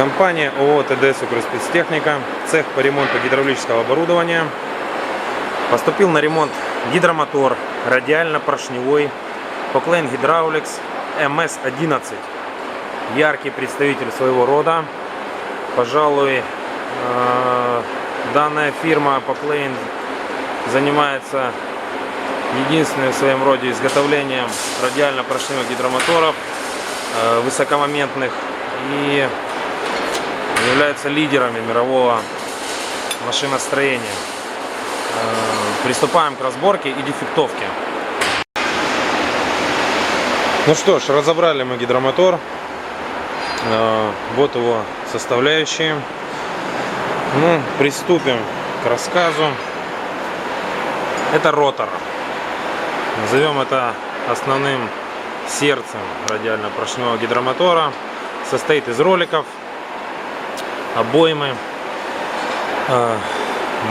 Компания ООО ТДС «Укрспецтехника», цех по ремонту гидравлического оборудования. Поступил на ремонт гидромотор радиально-поршневой Poklane Hydraulics MS-11. Яркий представитель своего рода. Пожалуй, э, данная фирма Poklane занимается единственным в своем роде изготовлением радиально-поршневых гидромоторов э, высокомоментных и являются лидерами мирового машиностроения. Э, Приступаем к разборке и дефектовке. Ну что ж, разобрали мы гидромотор. Э, Вот его составляющие. Ну, приступим к рассказу. Это ротор. Назовем это основным сердцем радиально-поршневого гидромотора. Состоит из роликов, обоймы. А,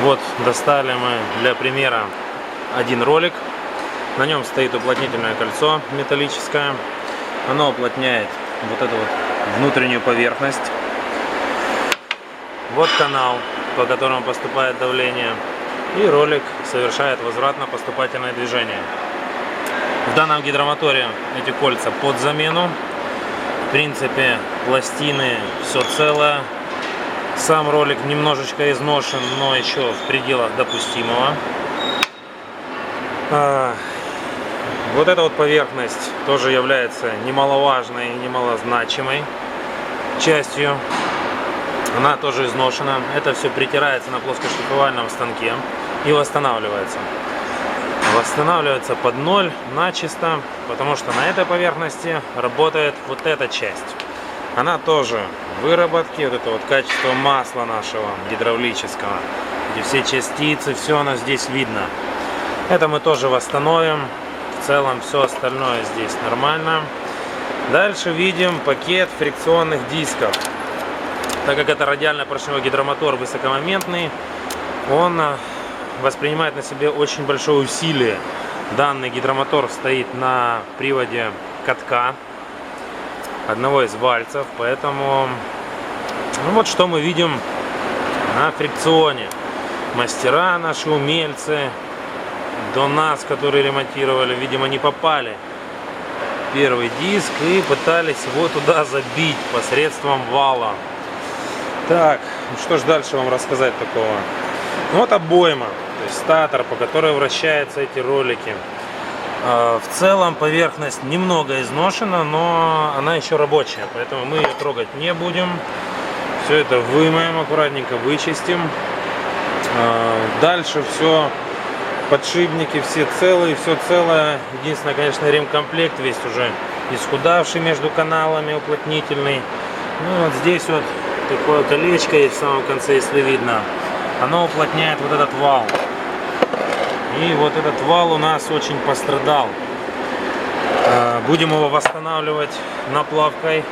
Вот достали мы для примера один ролик. На нем стоит уплотнительное кольцо металлическое. Оно уплотняет вот эту вот внутреннюю поверхность. Вот канал, по которому поступает давление. И ролик совершает возвратно-поступательное движение. В данном гидромоторе эти кольца под замену. В принципе, пластины все целое. Сам ролик немножечко изношен, но еще в пределах допустимого. А, Вот эта вот поверхность тоже является немаловажной и немалозначимой частью. Она тоже изношена. Это все притирается на плоскошлифовальном станке и восстанавливается. Восстанавливается под ноль начисто, потому что на этой поверхности работает вот эта часть. Она тоже в выработке, вот это вот качество масла нашего гидравлического. Эти все частицы, все оно здесь видно. Это мы тоже восстановим. В целом все остальное здесь нормально. Дальше видим пакет фрикционных дисков. Так как это радиально-поршневой гидромотор высокомоментный, он э, воспринимает на себе очень большое усилие. Данный гидромотор стоит на приводе катка одного из вальцев, поэтому ну вот что мы видим на фрикционе. Мастера наши, умельцы, до нас, которые ремонтировали, видимо, не попали первый диск и пытались его туда забить посредством вала. Так, ну что ж дальше вам рассказать такого? Ну вот обойма, то есть статор, по которой вращаются эти ролики. А, В целом поверхность немного изношена, но она еще рабочая, поэтому мы ее трогать не будем. Все это вымоем аккуратненько, вычистим. А, Дальше все, подшипники все целые, все целое. Единственное, конечно, ремкомплект весь уже исхудавший между каналами, уплотнительный. Ну вот здесь вот такое колечко есть в самом конце, если видно. Оно уплотняет вот этот вал. И вот этот вал у нас очень пострадал. Э, Будем его восстанавливать наплавкой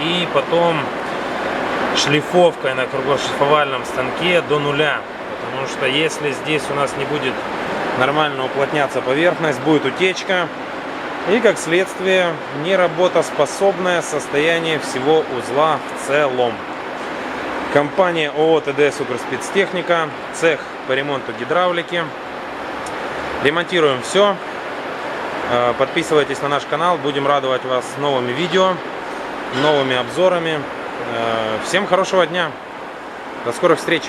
и потом шлифовкой на круглошлифовальном станке до нуля. Потому что если здесь у нас не будет нормально уплотняться поверхность, будет утечка. И как следствие неработоспособное состояние всего узла в целом. Компания ООО ТДС Укрспецтехника, цех по ремонту гидравлики. Ремонтируем все. Э, Подписывайтесь на наш канал, будем радовать вас новыми видео, новыми обзорами. Э, Всем хорошего дня, до скорых встреч!